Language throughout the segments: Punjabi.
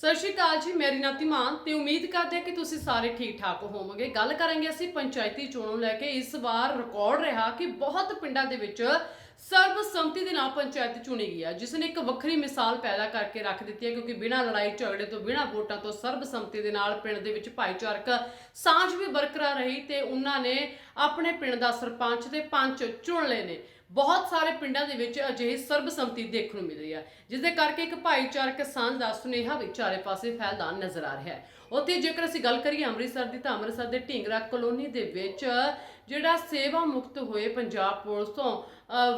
ਸਤਿ ਸ਼੍ਰੀ ਅਕਾਲ ਜੀ, ਮੇਰੀ ਨਾਮ ਧੀਮਾਨ ਤੇ ਉਮੀਦ ਕਰਦੇ ਹਾਂ ਕਿ ਤੁਸੀਂ ਸਾਰੇ ਠੀਕ ਠਾਕ ਹੋਵੋਗੇ। ਗੱਲ ਕਰਾਂਗੇ ਅਸੀਂ ਪੰਚਾਇਤੀ ਚੋਣਾਂ ਨੂੰ ਲੈ ਕੇ। ਇਸ ਵਾਰ ਰਿਕਾਰਡ ਰਿਹਾ ਕਿ ਬਹੁਤ ਪਿੰਡਾਂ ਦੇ ਵਿੱਚ ਸਰਬਸੰਮਤੀ ਦੇ ਨਾਲ ਪੰਚਾਇਤ ਚੁਣੀ ਗਈ ਹੈ ਜਿਸ ਨੇ ਇੱਕ ਵੱਖਰੀ ਮਿਸਾਲ ਪੈਦਾ ਕਰਕੇ ਰੱਖ ਦਿੱਤੀ ਹੈ, ਕਿਉਂਕਿ ਬਿਨਾਂ ਲੜਾਈ ਝਗੜੇ ਤੋਂ, ਬਿਨਾਂ ਵੋਟਾਂ ਤੋਂ ਸਰਬਸੰਮਤੀ ਦੇ ਨਾਲ ਪਿੰਡ ਦੇ ਵਿੱਚ ਭਾਈਚਾਰਕ ਸਾਂਝ ਵੀ ਬਰਕਰਾਰ ਰਹੀ ਤੇ ਉਹਨਾਂ ਨੇ ਆਪਣੇ ਪਿੰਡ ਦਾ ਸਰਪੰਚ ਤੇ ਪੰਚ ਚੁਣ ਲਏ ਨੇ। ਬਹੁਤ ਸਾਰੇ ਪਿੰਡਾਂ ਦੇ ਵਿੱਚ ਅਜਿਹੀ ਸਰਬਸੰਮਤੀ ਦੇਖਣ ਨੂੰ ਮਿਲ ਰਹੀ ਹੈ, ਜਿਸ ਦੇ ਕਰਕੇ ਇੱਕ ਭਾਈਚਾਰਕ ਸਾਂਝ ਦਾ ਸੁਨੇਹਾ ਵੀ ਚਾਰੇ ਪਾਸੇ ਫੈਲਦਾ ਨਜ਼ਰ ਆ ਰਿਹਾ ਹੈ। ਉੱਥੇ ਜੇਕਰ ਅਸੀਂ ਗੱਲ ਕਰੀਏ ਅੰਮ੍ਰਿਤਸਰ ਦੀ ਤਾਂ ਅੰਮ੍ਰਿਤਸਰ ਦੇ ਢੀਂਗਰਾ ਕਲੋਨੀ ਦੇ ਵਿੱਚ ਜਿਹੜਾ ਸੇਵਾ ਮੁਕਤ ਹੋਏ ਪੰਜਾਬ ਪੁਲਿਸ ਤੋਂ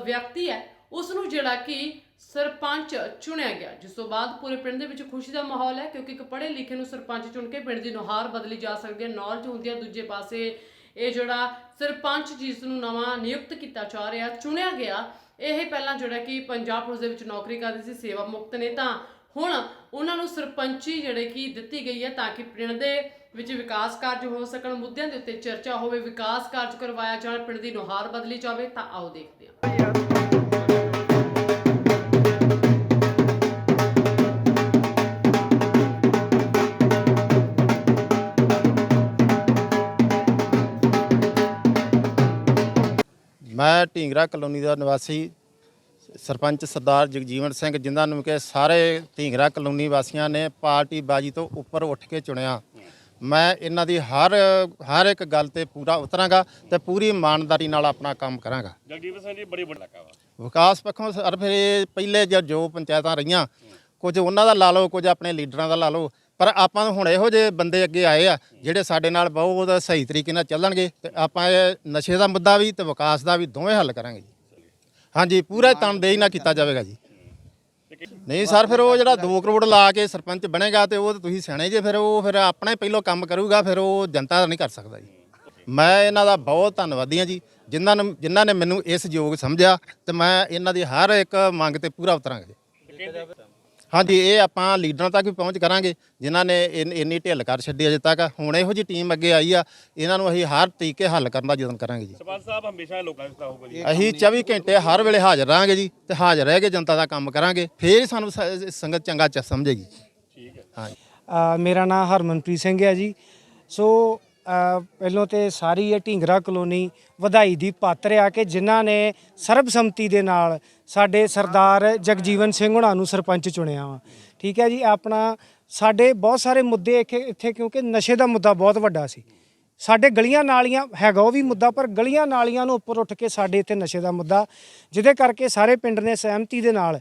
ਵਿਅਕਤੀ ਹੈ, ਉਸ ਨੂੰ ਜਿਹੜਾ ਕਿ ਸਰਪੰਚ ਚੁਣਿਆ ਗਿਆ, ਜਿਸ ਤੋਂ ਬਾਅਦ ਪੂਰੇ ਪਿੰਡ ਦੇ ਵਿੱਚ ਖੁਸ਼ੀ ਦਾ ਮਾਹੌਲ ਹੈ, ਕਿਉਂਕਿ ਇੱਕ ਪੜ੍ਹੇ ਲਿਖੇ ਨੂੰ ਸਰਪੰਚ ਚੁਣ ਕੇ ਪਿੰਡ ਦੀ ਨੁਹਾਰ ਬਦਲੀ ਜਾ ਸਕਦੀ ਹੈ ਨੌਲੇਜ ਹੁੰਦੀ ਹੈ ਦੂਜੇ ਪਾਸੇ ਇਹ ਜਿਹੜਾ ਸਰਪੰਚ ਜਿਸ ਨੂੰ ਨਵਾਂ ਨਿਯੁਕਤ ਕੀਤਾ ਜਾ ਰਿਹਾ, ਚੁਣਿਆ ਗਿਆ, ਇਹ ਪਹਿਲਾਂ ਜਿਹੜਾ ਕਿ ਪੰਜਾਬ ਪੁਲਿਸ ਦੇ ਵਿੱਚ ਨੌਕਰੀ ਕਰਦੇ ਸੀ, ਸੇਵਾ ਮੁਕਤ ਨੇ, ਤਾਂ ਹੁਣ ਉਹਨਾਂ ਨੂੰ ਸਰਪੰਚੀ ਜਿਹੜੇ ਕਿ ਦਿੱਤੀ ਗਈ ਹੈ ਤਾਂ ਕਿ ਪਿੰਡ ਦੇ ਵਿੱਚ ਵਿਕਾਸ ਕਾਰਜ ਹੋ ਸਕਣ, ਮੁੱਦਿਆਂ ਦੇ ਉੱਤੇ ਚਰਚਾ ਹੋਵੇ, ਵਿਕਾਸ ਕਾਰਜ ਕਰਵਾਇਆ ਜਾਣ, ਪਿੰਡ ਦੀ ਨੁਹਾਰ ਬਦਲੀ ਜਾਵੇ, ਤਾਂ ਆਓ ਦੇਖਦੇ ਹਾਂ। ਮੈਂ ਢੀਂਗਰਾ ਕਲੋਨੀ ਦਾ ਨਿਵਾਸੀ ਸਰਪੰਚ ਸਰਦਾਰ ਜਗਜੀਵਨ ਸਿੰਘ ਜਿਨ੍ਹਾਂ ਨੂੰ ਕਿ ਸਾਰੇ ਢੀਂਗਰਾ ਕਲੋਨੀ ਵਾਸੀਆਂ ਨੇ ਪਾਰਟੀ ਬਾਜੀ ਤੋਂ ਉੱਪਰ ਉੱਠ ਕੇ ਚੁਣਿਆ। ਮੈਂ ਇਹਨਾਂ ਦੀ ਹਰ ਹਰ ਇੱਕ ਗੱਲ ਤੇ ਪੂਰਾ ਉਤਰਾਂਗਾ ਤੇ ਪੂਰੀ ਇਮਾਨਦਾਰੀ ਨਾਲ ਆਪਣਾ ਕੰਮ ਕਰਾਂਗਾ। ਜਗਜੀਤ ਸਿੰਘ ਜੀ ਬੜੀ ਵੱਡਾ ਵਾ। ਵਿਕਾਸ ਪੱਖੋਂ ਸਰ ਫਿਰ ਇਹ ਪਹਿਲੇ ਜਦ ਜੋ ਪੰਚਾਇਤਾਂ ਰਹੀਆਂ ਕੁਝ ਉਹਨਾਂ ਦਾ ਲਾ ਲਓ ਕੁਝ ਆਪਣੇ ਲੀਡਰਾਂ ਦਾ ਲਾ ਲਓ ਪਰ ਆਪਾਂ ਨੂੰ ਹੁਣ ਇਹੋ ਜਿਹੇ ਬੰਦੇ ਅੱਗੇ ਆਏ ਆ, ਜਿਹੜੇ ਸਾਡੇ ਨਾਲ ਬਹੁਤ ਸਹੀ ਤਰੀਕੇ ਨਾਲ ਚੱਲਣਗੇ ਤੇ ਆਪਾਂ ਇਹ ਨਸ਼ੇ ਦਾ ਮੁੱਦਾ ਵੀ ਤੇ ਵਿਕਾਸ ਦਾ ਵੀ ਦੋਵੇਂ ਹੱਲ ਕਰਾਂਗੇ ਜੀ। ਹਾਂਜੀ, ਪੂਰਾ ਤਨਦੇਹੀ ਨਾਲ ਕੀਤਾ ਜਾਵੇਗਾ ਜੀ। ਨਹੀਂ ਸਰ, ਫਿਰ ਉਹ ਜਿਹੜਾ 2 ਕਰੋੜ ਲਾ ਕੇ ਸਰਪੰਚ ਬਣੇਗਾ ਤੇ ਉਹ ਤਾਂ ਤੁਸੀਂ ਸਿਆਣੇ ਜੇ, ਫਿਰ ਉਹ ਫਿਰ ਆਪਣਾ ਹੀ ਪਹਿਲੋਂ ਕੰਮ ਕਰੂਗਾ, ਫਿਰ ਉਹ ਜਨਤਾ ਦਾ ਨਹੀਂ ਕਰ ਸਕਦਾ ਜੀ। ਮੈਂ ਇਹਨਾਂ ਦਾ ਬਹੁਤ ਧੰਨਵਾਦੀ ਹਾਂ ਜੀ, ਜਿਨ੍ਹਾਂ ਨੂੰ, ਜਿਨ੍ਹਾਂ ਨੇ ਮੈਨੂੰ ਇਸ ਯੋਗ ਸਮਝਿਆ ਤੇ ਮੈਂ ਇਹਨਾਂ ਦੀ ਹਰ ਇੱਕ ਮੰਗ ਤੇ ਪੂਰਾ ਉਤਰਾਂਗਾ ਜੀ। ਹਾਂਜੀ ਇਹ ਆਪਾਂ ਲੀਡਰਾਂ ਤੱਕ ਵੀ ਪਹੁੰਚ ਕਰਾਂਗੇ ਜਿਨ੍ਹਾਂ ਨੇ ਇੰਨ- ਇੰਨੀ ਢਿੱਲ ਕਰ ਛੱਡੀ ਅਜੇ ਤੱਕ। ਹੁਣ ਇਹੋ ਜੀ ਟੀਮ ਅੱਗੇ ਆਈ ਆ ਇਹਨਾਂ ਨੂੰ ਅਸੀਂ ਹਰ ਤਰੀਕੇ ਹੱਲ ਕਰਨ ਦਾ ਯਤਨ ਕਰਾਂਗੇ ਜੀ। ਸਰਪੰਚ ਸਾਹਿਬ ਹਮੇਸ਼ਾ ਲੋਕਾਂ ਦਾ ਹੋਊਗਾ ਜੀ। ਅਸੀਂ 24 ਘੰਟੇ ਹਰ ਵੇਲੇ ਹਾਜ਼ਰ ਰਹਾਂਗੇ ਜੀ ਤੇ ਹਾਜ਼ਰ ਰਹਿ ਕੇ ਜਨਤਾ ਦਾ ਕੰਮ ਕਰਾਂਗੇ ਫੇਰ ਹੀ ਸਾਨੂੰ ਸ- ਸੰਗਤ ਚੰਗਾ ਚ ਸਮਝੇਗੀ। ਠੀਕ ਹੈ। ਹਾਂਜੀ। ਅ, ਮੇਰਾ ਨਾਮ ਹਰਮਨਪ੍ਰੀਤ ਸਿੰਘ ਹੈ ਜੀ। ਸੋ ਪਹਿਲੋਂ ਤੇ ਸਾਰੀ ਇਹ ਢਿੰਗਰਾ ਕਲੋਨੀ ਵਧਾਈ ਦੀ ਪਾਤਰ ਆ ਕਿ ਜਿਨ੍ਹਾਂ ਨੇ ਸਰਬਸੰਮਤੀ ਦੇ ਨਾਲ ਸਾਡੇ ਸਰਦਾਰ ਜਗਜੀਵਨ ਸਿੰਘ ਹੁਣਾਂ ਨੂੰ ਸਰਪੰਚ ਚੁਣਿਆ ਵਾ। ਠੀਕ ਹੈ ਜੀ, ਆਪਣਾ ਸਾਡੇ ਬਹੁਤ ਸਾਰੇ ਮੁੱਦੇ ਇੱਥੇ ਇੱਥੇ ਕਿਉਂਕਿ ਨਸ਼ੇ ਦਾ ਮੁੱਦਾ ਬਹੁਤ ਵੱਡਾ ਸੀ। ਸਾਡੇ ਗਲੀਆਂ ਨਾਲੀਆਂ, ਹੈਗਾ ਉਹ ਵੀ ਮੁੱਦਾ, ਪਰ ਗਲੀਆਂ ਨਾਲੀਆਂ ਨੂੰ ਉੱਪਰ ਉੱਠ ਕੇ ਸਾਡੇ ਇੱਥੇ ਨਸ਼ੇ ਦਾ ਮੁੱਦਾ, ਜਿਹਦੇ ਕਰਕੇ ਸਾਰੇ ਪਿੰਡ ਨੇ ਸਹਿਮਤੀ ਦੇ ਨਾਲ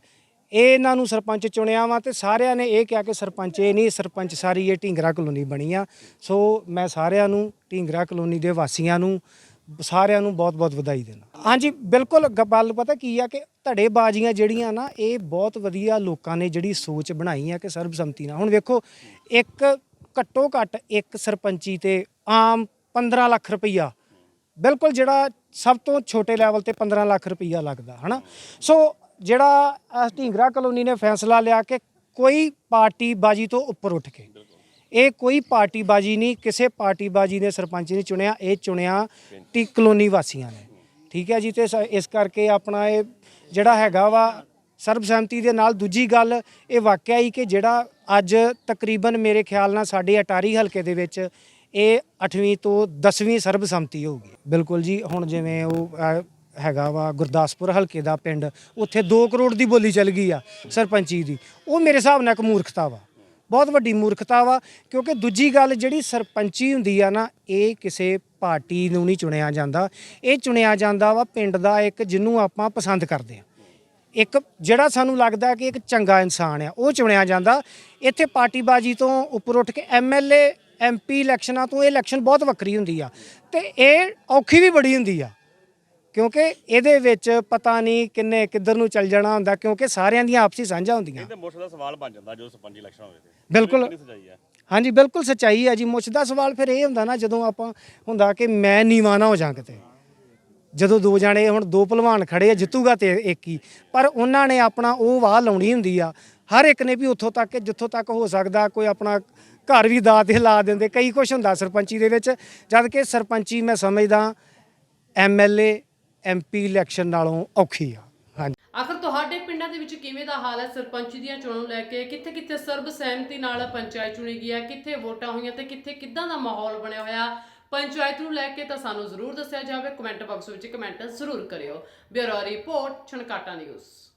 ਇਹ ਇਹਨਾਂ ਨੂੰ ਸਰਪੰਚ ਚੁਣਿਆ ਵਾ ਤੇ ਸਾਰਿਆਂ ਨੇ ਇਹ ਕਿਹਾ ਕਿ ਸਰਪੰਚ ਇਹ ਨਹੀਂ, ਸਰਪੰਚ ਸਾਰੀ ਇਹ ਢਿੰਗਰਾ ਕਲੋਨੀ ਬਣੀ ਆ। ਸੋ ਮੈਂ ਸਾਰਿਆਂ ਨੂੰ, ਢਿੰਗਰਾ ਕਲੋਨੀ ਦੇ ਵਾਸੀਆਂ ਨੂੰ, ਸਾਰਿਆਂ ਨੂੰ ਬਹੁਤ-ਬਹੁਤ ਵਧਾਈ ਦੇਣਾ ਹਾਂਜੀ, ਬਿਲਕੁਲ ਗ- ਗੱਲ ਪਤਾ ਕੀ ਆ ਕਿ ਧੜੇਬਾਜ਼ੀਆਂ ਜਿਹੜੀਆਂ ਨਾ, ਇਹ ਬਹੁਤ ਵਧੀਆ ਲੋਕਾਂ ਨੇ ਜਿਹੜੀ ਸੋਚ ਬਣਾਈ ਆ ਕਿ ਸਰਬਸੰਮਤੀ ਨਾਲ। ਹੁਣ ਵੇਖੋ, ਇੱਕ ਘੱਟੋ ਘੱਟ ਇੱਕ ਸਰਪੰਚੀ ਤੇ ਆਮ 15 ਲੱਖ ਰੁਪਈਆ, ਬਿਲਕੁਲ ਜਿਹੜਾ ਸਭ ਤੋਂ ਛੋਟੇ ਲੈਵਲ ਤੇ 15 ਲੱਖ ਰੁਪਈਆ ਲੱਗਦਾ, ਹਨਾ? ਸੋ ਜਿਹੜਾ ਢੀਂਗਰਾ ਕਲੋਨੀ ਨੇ ਫੈਸਲਾ ਲਿਆ ਕਿ ਕੋਈ ਪਾਰਟੀ ਬਾਜੀ ਤੋਂ ਉੱਪਰ ਉੱਠ ਕੇ। ਇਹ ਕੋਈ ਪਾਰਟੀ ਬਾਜੀ ਨਹੀਂ, ਕਿਸੇ ਪਾਰਟੀ ਬਾਜੀ ਨੇ ਸਰਪੰਚ ਨਹੀਂ ਚੁਣਿਆ, ਇਹ ਚੁਣਿਆ ਟੀ ਕਲੋਨੀ ਵਾਸੀਆਂ ਨੇ। ਠੀਕ ਹੈ ਜੀ, ਤੇ ਸ- ਇਸ ਕਰਕੇ ਆਪਣਾ ਇਹ ਜਿਹੜਾ ਹੈਗਾ ਵਾ ਸਰਬਸੰਮਤੀ ਦੇ ਨਾਲ ਦੂਜੀ ਗੱਲ, ਇਹ ਵਾਕਿਆ ਹੀ ਕਿ ਜਿਹੜਾ ਅੱਜ ਤਕਰੀਬਨ ਮੇਰੇ ਖਿਆਲ ਨਾਲ ਸਾਡੇ ਅਟਾਰੀ ਹਲਕੇ ਦੇ ਵਿੱਚ ਇਹ 8ਵੀਂ ਤੋਂ 10ਵੀਂ ਸਰਬਸੰਮਤੀ ਹੋਊਗੀ ਬਿਲਕੁਲ ਜੀ, ਹੁਣ ਜਿਵੇਂ ਉਹ ਹੈਗਾ ਵਾ ਗੁਰਦਾਸਪੁਰ ਹਲਕੇ ਦਾ ਪਿੰਡ, ਉੱਥੇ 2 ਕਰੋੜ ਦੀ ਬੋਲੀ ਚੱਲ ਗਈ ਆ ਸਰਪੰਚੀ ਦੀ। ਉਹ ਮੇਰੇ ਹਿਸਾਬ ਨਾਲ ਇੱਕ ਮੂਰਖਤਾ ਵਾ। ਬਹੁਤ ਵੱਡੀ ਮੂਰਖਤਾ ਵਾ, ਕਿਉਂਕਿ ਦੂਜੀ ਗੱਲ ਜਿਹੜੀ ਸਰਪੰਚੀ ਹੁੰਦੀ ਆ ਨਾ, ਇਹ ਕਿਸੇ ਪਾਰਟੀ ਨੂੰ ਨਹੀਂ ਚੁਣਿਆ ਜਾਂਦਾ। ਇਹ ਚੁਣਿਆ ਜਾਂਦਾ ਵਾ ਪਿੰਡ ਦਾ ਇੱਕ ਜਿਹਨੂੰ ਆਪਾਂ ਪਸੰਦ ਕਰਦੇ ਆ। ਇੱਕ ਜਿਹੜਾ ਸਾਨੂੰ ਲੱਗਦਾ ਕਿ ਇੱਕ ਚੰਗਾ ਇਨਸਾਨ ਆ, ਉਹ ਚੁਣਿਆ ਜਾਂਦਾ। ਇੱਥੇ ਪਾਰਟੀਬਾਜ਼ੀ ਤੋਂ ਉੱਪਰ ਉੱਠ ਕੇ ਐਮਐਲਏ ਐਮਪੀ ਇਲੈਕਸ਼ਨਾਂ ਤੋਂ ਇਹ ਇਲੈਕਸ਼ਨ ਬਹੁਤ ਵੱਖਰੀ ਹੁੰਦੀ ਆ। ਤੇ ਇਹ ਔਖੀ ਵੀ ਬੜੀ ਹੁੰਦੀ ਆ। ਕਿਉਂਕਿ ਇਹਦੇ ਵਿੱਚ ਪਤਾ ਨਹੀਂ ਕਿੰਨੇ ਕਿੱਧਰ ਨੂੰ ਚੱਲ ਜਾਣਾ ਹੁੰਦਾ ਕਿਉਂਕਿ ਸਾਰਿਆਂ ਦੀਆਂ ਆਪਸੀ ਸਾਂਝਾਂ ਹੁੰਦੀਆਂ। ਤੇ ਮੁੱਖ ਦਾ ਸਵਾਲ ਬਣ ਜਾਂਦਾ ਜੋ ਸਰਪੰਚ ਇਲੈਕਸ਼ਨ ਹੋਵੇ ਤੇ। ਬਿਲਕੁਲ। ਕਿੰਨੀ ਸਜਾਈ ਹੈ ਹਾਂਜੀ ਬਿਲਕੁਲ ਸੱਚਾਈ ਹੈ ਜੀ। ਮੁੱਛ ਦਾ ਸਵਾਲ ਫਿਰ ਇਹ ਹੁੰਦਾ ਨਾ ਜਦੋਂ ਆਪਾਂ ਹੁੰਦਾ ਕਿ ਮੈਂ ਨੀਵਾਂ ਨਾ ਹੋ ਜਾਂ ਕਿਤੇ। ਜਦੋਂ ਦੋ ਜਾਣੇ ਹੁਣ ਦੋ ਭਲਵਾਨ ਖੜੇ ਆ ਜਿੱਤੂਗਾ ਤੇ ਇੱਕ ਹੀ। ਪਰ ਉਹਨਾਂ ਨੇ ਆਪਣਾ ਉਹ ਵਾਹ ਲਾਉਣੀ ਹੁੰਦੀ ਆ। ਹਰ ਇੱਕ ਨੇ ਵੀ ਉੱਥੋਂ ਤੱਕ ਜਿੱਥੋਂ ਤੱਕ ਹੋ ਸਕਦਾ ਕੋਈ ਆਪਣਾ ਘਰ ਵੀ ਦਾਅ ਤੇ ਲਾ ਦਿੰਦੇ। ਕਈ ਕੁਝ ਹੁੰਦਾ ਸਰਪੰਚੀ ਦੇ ਵਿੱਚ। ਜਦ ਕਿ ਸਰਪੰਚੀ ਮੈਂ ਸਮਝਦਾ ਐਮਐਲਏ ਐਮਪੀ ਇਲੈਕਸ਼ਨ ਨਾਲੋਂ ਔਖੀ ਆ। ਹਾਂਜੀ। ਆਖਰ ਤੁਹਾਡੇ ਪਿੰਡਾਂ ਦੇ ਵਿੱਚ ਕਿਵੇਂ ਦਾ ਹਾਲ ਹੈ? ਸਰਪੰਚ ਦੀਆਂ ਚੋਣਾਂ ਨੂੰ ਲੈ ਕੇ ਕਿੱਥੇ ਕਿੱਥੇ ਸਰਬ ਸਹਿਮਤੀ ਨਾਲ ਪੰਚਾਇਤ ਚੁਣੀ ਗਈ ਹੈ? ਕਿੱਥੇ ਵੋਟਾਂ ਹੋਈਆਂ ਤੇ ਕਿੱਥੇ ਕਿੱਦਾਂ ਦਾ ਮਾਹੌਲ ਬਣਿਆ ਹੋਇਆ? ਪੰਚਾਇਤ ਨੂੰ ਲੈ ਕੇ ਤਾਂ ਸਾਨੂੰ ਜ਼ਰੂਰ ਦੱਸਿਆ ਜਾਵੇ। ਕਮੈਂਟ ਬਾਕਸ ਵਿੱਚ ਕਮੈਂਟ ਜ਼ਰੂਰ ਕਰਿਓ। Bureau report, Chhankata news.